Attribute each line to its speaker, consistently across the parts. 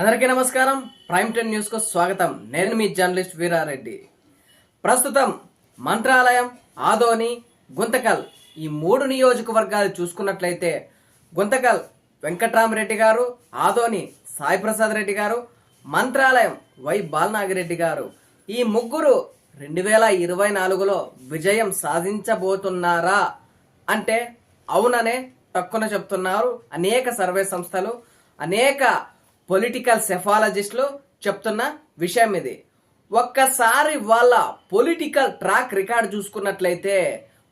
Speaker 1: అందరికీ నమస్కారం. Prime ten న్యూస్కు స్వాగతం. నేను మీ జర్నలిస్ట్ వీరారెడ్డి. ప్రస్తుతం మంత్రాలయం ఆదోని గుంతకల్ ఈ మూడు నియోజకవర్గాలు చూసుకున్నట్లయితే గుంతకల్ వెంకట్రామరెడ్డి గారు ఆదోని సాయి ప్రసాద్ రెడ్డి గారు మంత్రాలయం వై బాలనాగిరెడ్డి గారు. ఈ ముగ్గురు రెండు వేల ఇరవై నాలుగులో విజయం సాధించబోతున్నారా అంటే అవుననే తక్కువ చెప్తున్నారు. అనేక సర్వే సంస్థలు అనేక పొలిటికల్ సెఫాలజిస్టులు చెప్తున్న విషయం ఇది. ఒక్కసారి వాళ్ళ పొలిటికల్ ట్రాక్ రికార్డ్ చూసుకున్నట్లయితే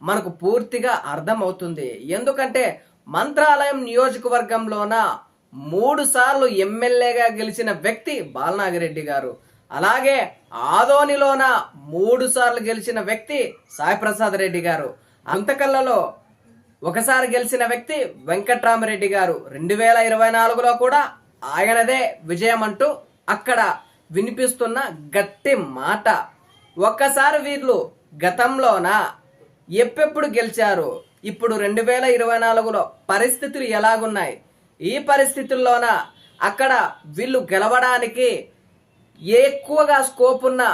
Speaker 1: మనకు పూర్తిగా అర్థమవుతుంది. ఎందుకంటే మంత్రాలయం నియోజకవర్గంలోన మూడు సార్లు ఎమ్మెల్యేగా గెలిచిన వ్యక్తి బాలనాగిరెడ్డి గారు. అలాగే ఆదోనిలోన మూడు సార్లు గెలిచిన వ్యక్తి సాయిప్రసాద్ రెడ్డి గారు. అంతకల్లలో ఒకసారి గెలిచిన వ్యక్తి వెంకట్రామరెడ్డి గారు. రెండు వేల ఇరవై నాలుగులో కూడా ఆయనదే విజయం అంటూ అక్కడ వినిపిస్తున్న గట్టి మాట. ఒక్కసారి వీళ్ళు గతంలోన ఎప్పెప్పుడు గెలిచారు? ఇప్పుడు రెండు వేల ఇరవై నాలుగులో పరిస్థితులు ఎలాగున్నాయి? ఈ పరిస్థితుల్లోన అక్కడ వీళ్ళు గెలవడానికి ఎక్కువగా స్కోప్ ఉన్న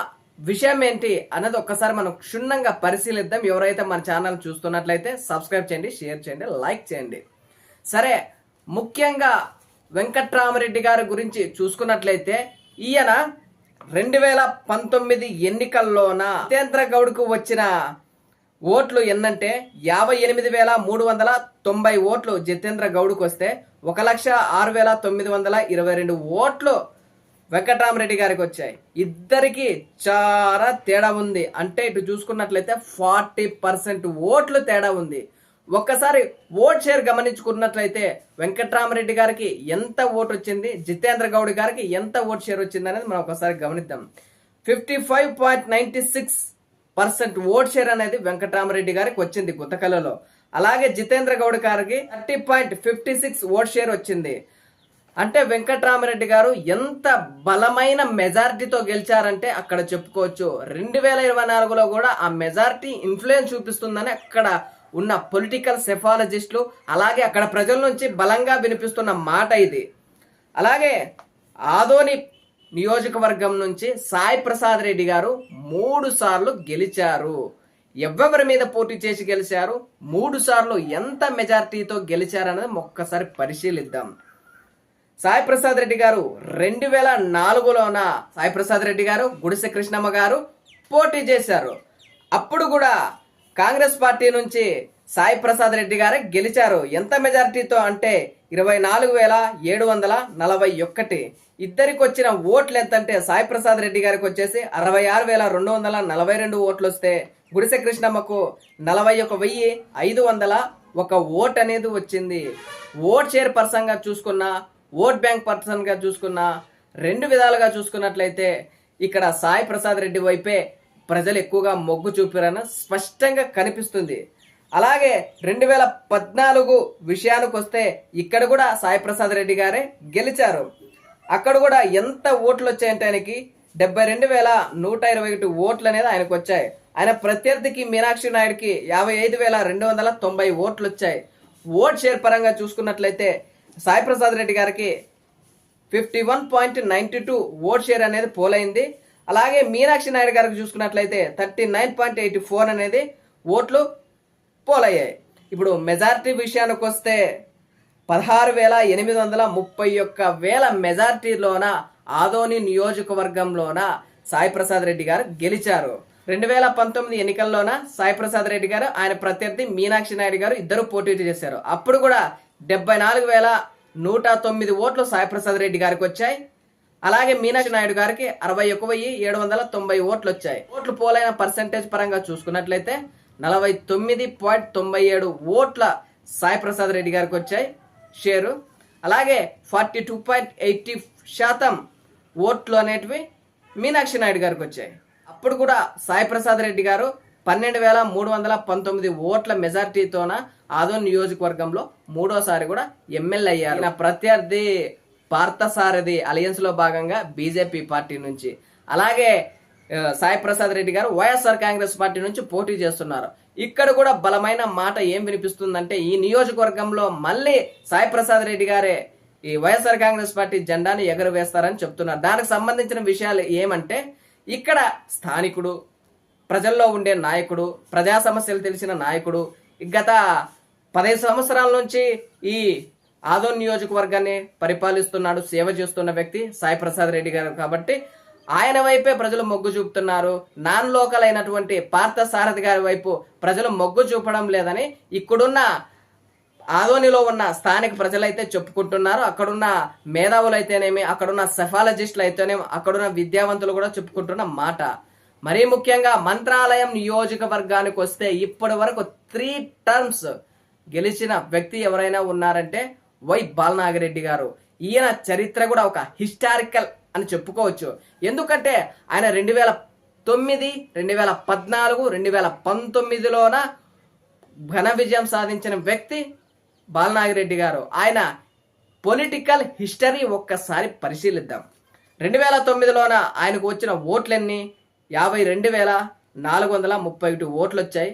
Speaker 1: విషయం ఏంటి అన్నది ఒక్కసారి మనం క్షుణ్ణంగా పరిశీలిద్దాం. ఎవరైతే మన ఛానల్ చూస్తున్నట్లయితే సబ్స్క్రైబ్ చేయండి షేర్ చేయండి లైక్ చేయండి. సరే ముఖ్యంగా వెంకట్రామరెడ్డి గారి గురించి చూసుకున్నట్లయితే ఈయన రెండు వేల పంతొమ్మిది ఎన్నికల్లోన జితేంద్ర గౌడ్కు వచ్చిన ఓట్లు ఎన్నంటే యాభై ఎనిమిది వేల మూడు వందల తొంభై ఓట్లు జితేంద్ర గౌడ్కు వస్తే ఒక లక్ష ఆరు వేల తొమ్మిది వందల ఇరవై రెండు ఓట్లు వెంకటరామరెడ్డి గారికి వచ్చాయి. ఇద్దరికి చాలా తేడా ఉంది. అంటే ఇటు చూసుకున్నట్లయితే ఫార్టీ పర్సెంట్ ఓట్లు తేడా ఉంది. ఒక్కసారి ఓట్ షేర్ గమనించుకున్నట్లయితే వెంకట్రామరెడ్డి గారికి ఎంత ఓటు వచ్చింది జితేంద్ర గౌడ్ గారికి ఎంత ఓట్ షేర్ వచ్చింది అనేది మనం ఒకసారి గమనిద్దాం. Fifty five point ninety six percent vote share అనేది వెంకటరామరెడ్డి గారికి వచ్చింది గుతకలలో. అలాగే జితేంద్ర గౌడ్ గారికి thirty point fifty six vote share వచ్చింది. అంటే వెంకట్రామరెడ్డి గారు ఎంత బలమైన మెజారిటీతో గెలిచారంటే అక్కడ చెప్పుకోవచ్చు. రెండు వేల ఇరవై నాలుగులో కూడా ఆ మెజారిటీ ఇన్ఫ్లుయెన్స్ చూపిస్తుందని అక్కడ ఉన్న పొలిటికల్ సెఫాలజిస్టులు అలాగే అక్కడ ప్రజల నుంచి బలంగా వినిపిస్తున్న మాట ఇది. అలాగే ఆదోని నియోజకవర్గం నుంచి సాయి ప్రసాద్ రెడ్డి గారు మూడు సార్లు గెలిచారు. ఎవరి మీద పోటీ చేసి గెలిచారు? మూడు సార్లు ఎంత మెజార్టీతో గెలిచారన్నది ఒక్కసారి పరిశీలిద్దాం. సాయి ప్రసాద్ రెడ్డి గారు రెండు వేల నాలుగులోన సాయి ప్రసాద్ రెడ్డి గారు గుడిసె కృష్ణమ్మ గారు పోటీ చేశారు. అప్పుడు కూడా కాంగ్రెస్ పార్టీ నుంచి సాయి ప్రసాద్ రెడ్డి గారే గెలిచారు. ఎంత మెజారిటీతో అంటే ఇరవై నాలుగు వేల ఏడు వందల నలభై ఒక్కటి. ఇద్దరికి వచ్చిన ఓట్లు ఎంతంటే సాయి ప్రసాద్ రెడ్డి గారికి వచ్చేసి అరవై ఆరు వేల రెండు వందల నలభై రెండు ఓట్లు వస్తే గుడిసె కృష్ణమ్మకు నలభై ఒక వెయ్యి ఐదు వందల ఒక ఓట్ అనేది వచ్చింది. ఓట్ షేర్ పర్సన్గా చూసుకున్నా ఓట్ బ్యాంక్ పర్సన్గా చూసుకున్నా రెండు విధాలుగా చూసుకున్నట్లయితే ఇక్కడ సాయి ప్రసాద్ రెడ్డి వైపే ప్రజలు ఎక్కువగా మొగ్గు చూపారని స్పష్టంగా కనిపిస్తుంది. అలాగే రెండు వేల పద్నాలుగు విషయానికి వస్తే ఇక్కడ కూడా సాయి ప్రసాద్ రెడ్డి గారే గెలిచారు. అక్కడ కూడా ఎంత ఓట్లు వచ్చాయంటే ఆయనకి డెబ్బై రెండు వేల నూట ఇరవై ఒకటి ఓట్లు అనేది ఆయనకు వచ్చాయి ఆయన ప్రత్యర్థికి మీనాక్షి నాయుడుకి యాభై ఐదు వేల రెండు వందల తొంభై ఓట్లు వచ్చాయి ఓట్ షేర్ పరంగా చూసుకున్నట్లయితే సాయి ప్రసాద్ రెడ్డి గారికి fifty one point ninety two vote share అనేది పోలైంది. అలాగే మీనాక్షి నాయుడు గారికి చూసుకున్నట్లయితే thirty nine point eighty four అనేది ఓట్లు పోలయ్యాయి. ఇప్పుడు మెజారిటీ విషయానికి వస్తే పదహారు వేల ఎనిమిది వందల ముప్పై ఒక్క వేల మెజారిటీలోన ఆదోని నియోజకవర్గంలోన సాయి ప్రసాద్ రెడ్డి గారు గెలిచారు. రెండు వేల పంతొమ్మిది ఎన్నికల్లోన సాయి ప్రసాద్ రెడ్డి గారు ఆయన ప్రత్యర్థి మీనాక్షి నాయుడు గారు ఇద్దరు పోటీ చేశారు. అప్పుడు కూడా డెబ్బై నాలుగు వేల నూట తొమ్మిది ఓట్లు సాయి ప్రసాద్ రెడ్డి గారికి వచ్చాయి. అలాగే మీనాక్షి నాయుడు గారికి అరవై ఒక వెయ్యి ఏడు వందల తొంభై ఓట్లు వచ్చాయి ఓట్లు పోలైన పర్సంటేజ్ పరంగా చూసుకున్నట్లయితే నలభై తొమ్మిది పాయింట్ తొంభై ఏడు ఓట్ల సాయి ప్రసాద్ రెడ్డి గారికి వచ్చాయి షేరు. అలాగే ఫార్టీ టూ పాయింట్ ఎయిటీ శాతం ఓట్లు అనేటివి మీనాక్షి నాయుడు గారికి వచ్చాయి. అప్పుడు కూడా సాయి ప్రసాద్ రెడ్డి గారు పన్నెండు వేల మూడు వందల పంతొమ్మిది ఓట్ల మెజార్టీతోన ఆదోన్ నియోజకవర్గంలో మూడోసారి కూడా ఎమ్మెల్యే అయ్యారు. నా ప్రత్యర్థి పార్థసారథి అలయన్స్లో భాగంగా బీజేపీ పార్టీ నుంచి. అలాగే సాయి ప్రసాద్ రెడ్డి గారు వైఎస్ఆర్ కాంగ్రెస్ పార్టీ నుంచి పోటీ చేస్తున్నారు. ఇక్కడ కూడా బలమైన మాట ఏం వినిపిస్తుందంటే ఈ నియోజకవర్గంలో మళ్ళీ సాయి ప్రసాద్ రెడ్డి గారే ఈ వైఎస్ఆర్ కాంగ్రెస్ పార్టీ జెండాను ఎగరవేస్తారని చెప్తున్నారు. దానికి సంబంధించిన విషయాలు ఏమంటే ఇక్కడ స్థానికుడు ప్రజల్లో ఉండే నాయకుడు ప్రజా సమస్యలు తెలిసిన నాయకుడు గత పదహైదు సంవత్సరాల నుంచి ఈ ఆదోన్ నియోజకవర్గాన్ని పరిపాలిస్తున్నాడు సేవ చేస్తున్న వ్యక్తి సాయి ప్రసాద్ రెడ్డి గారు. కాబట్టి ఆయన వైపే ప్రజలు మొగ్గు చూపుతున్నారు. నాన్ లోకల్ అయినటువంటి పార్థ సారథి గారి వైపు ప్రజలు మొగ్గు చూపడం లేదని ఇక్కడున్న ఆదోనిలో ఉన్న స్థానిక ప్రజలైతే చెప్పుకుంటున్నారు. అక్కడున్న మేధావులు అయితేనేమి అక్కడున్న సెఫాలజిస్టులు అయితేనేమి అక్కడున్న విద్యావంతులు కూడా చెప్పుకుంటున్న మాట. మరీ ముఖ్యంగా మంత్రాలయం నియోజకవర్గానికి వస్తే ఇప్పటి వరకు త్రీ టర్మ్స్ గెలిచిన వ్యక్తి ఎవరైనా ఉన్నారంటే వై బాలనాగిరెడ్డి గారు. ఈయన చరిత్ర కూడా ఒక హిస్టారికల్ అని చెప్పుకోవచ్చు. ఎందుకంటే ఆయన రెండు వేల తొమ్మిది రెండు వేల పద్నాలుగు రెండు వేల పంతొమ్మిదిలోన ఘన విజయం సాధించిన వ్యక్తి బాలనాగిరెడ్డి గారు. ఆయన పొలిటికల్ హిస్టరీ ఒక్కసారి పరిశీలిద్దాం. రెండు వేల తొమ్మిదిలోన ఆయనకు వచ్చిన ఓట్లన్నీ? యాభై రెండు వేల నాలుగు వందల ముప్పై ఒకటి ఓట్లు వచ్చాయి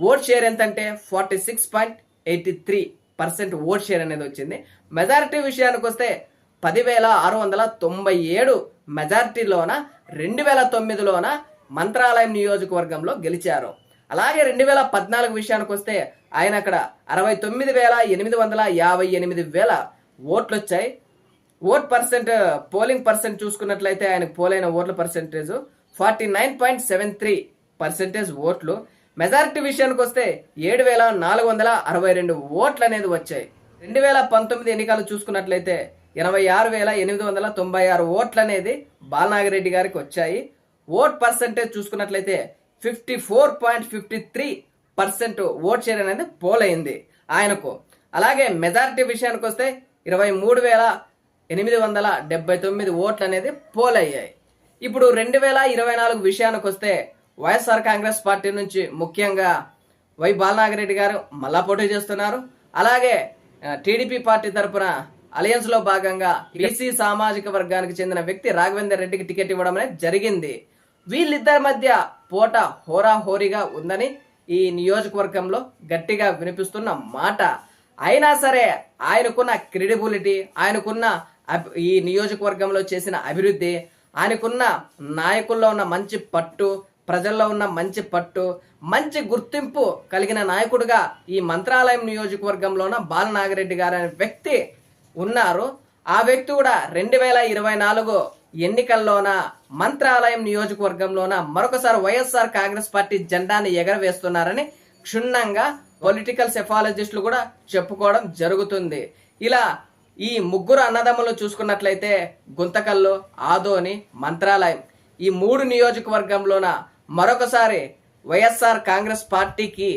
Speaker 1: ఓట్ షేర్ ఎంతంటే? Forty six point eighty three percent vote share అనేది వచ్చింది. మెజారిటీ విషయానికి వస్తే పదివేల ఆరు వందల తొంభై ఏడు మెజారిటీలోన రెండు వేల తొమ్మిదిలోన మంత్రాలయం నియోజకవర్గంలో గెలిచారు. అలాగే రెండు వేల పద్నాలుగు విషయానికి వస్తే ఆయన అక్కడ అరవై తొమ్మిది వేల ఎనిమిది వందల యాభై ఎనిమిది వేల ఓట్లు వచ్చాయి ఓట్ పర్సెంట్ పోలింగ్ పర్సెంట్ చూసుకున్నట్లయితే ఆయనకు పోలైన ఓట్ల percentage forty nine point seven three percentage ఓట్లు. మెజారిటీ విషయానికి వస్తే ఏడు వేల నాలుగు వందల అరవై రెండు ఓట్లు అనేది వచ్చాయి. రెండు వేల పంతొమ్మిది ఎన్నికలు చూసుకున్నట్లయితే ఇరవై ఆరు వేల ఎనిమిది వందల తొంభై ఆరు ఓట్లు అనేది బాలనాగిరెడ్డి గారికి వచ్చాయి. ఓట్ పర్సంటేజ్ చూసుకున్నట్లయితే fifty four point fifty three percent vote share అనేది పోలైంది. ఆయనకు అలాగే మెజారిటీ విషయానికి వస్తే ఇరవై మూడు వేల ఎనిమిది వందల డెబ్బై తొమ్మిది ఓట్లు అనేది పోలయ్యాయి. ఇప్పుడు రెండు వేల ఇరవై నాలుగు విషయానికి వస్తే వైఎస్ఆర్ కాంగ్రెస్ పార్టీ నుంచి ముఖ్యంగా వై బాలనాగిరెడ్డి గారు మళ్ళా పోటీ చేస్తున్నారు. అలాగే టీడీపీ పార్టీ తరపున అలయన్స్లో భాగంగా బీసీ సామాజిక వర్గానికి చెందిన వ్యక్తి రాఘవేందర్ రెడ్డికి టికెట్ ఇవ్వడం అనేది జరిగింది. వీళ్ళిద్దరి మధ్య పోట హోరాహోరీగా ఉందని ఈ నియోజకవర్గంలో గట్టిగా వినిపిస్తున్న మాట. అయినా సరే ఆయనకున్న క్రెడిబిలిటీ ఆయనకున్న ఈ నియోజకవర్గంలో చేసిన అభివృద్ధి ఆయనకున్న నాయకుల్లో ఉన్న మంచి పట్టు ప్రజల్లో ఉన్న మంచి పట్టు మంచి గుర్తింపు కలిగిన నాయకుడుగా ఈ మంత్రాలయం నియోజకవర్గంలోన బాలనాగిరెడ్డి గారు అనే వ్యక్తి ఉన్నారు. ఆ వ్యక్తి కూడా రెండు వేల ఇరవై నాలుగు ఎన్నికల్లోన మంత్రాలయం నియోజకవర్గంలోన మరొకసారి వైఎస్ఆర్ కాంగ్రెస్ పార్టీ జెండాని ఎగరవేస్తున్నారని క్షుణ్ణంగా పొలిటికల్ సెఫాలజిస్టులు కూడా చెప్పుకోవడం జరుగుతుంది. ఇలా ఈ ముగ్గురు అన్నదమ్ములు చూసుకున్నట్లయితే గుంతకల్లు ఆదోని మంత్రాలయం ఈ మూడు నియోజకవర్గంలోన మరొకసారి వైఎస్ఆర్ కాంగ్రెస్ పార్టీకి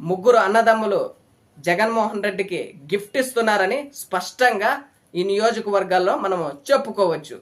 Speaker 1: ముగ్గురు అన్నదమ్ములు జగన్మోహన్ రెడ్డికి గిఫ్ట్ ఇస్తున్నారని స్పష్టంగా ఈ నియోజకవర్గాల్లో మనము చెప్పుకోవచ్చు.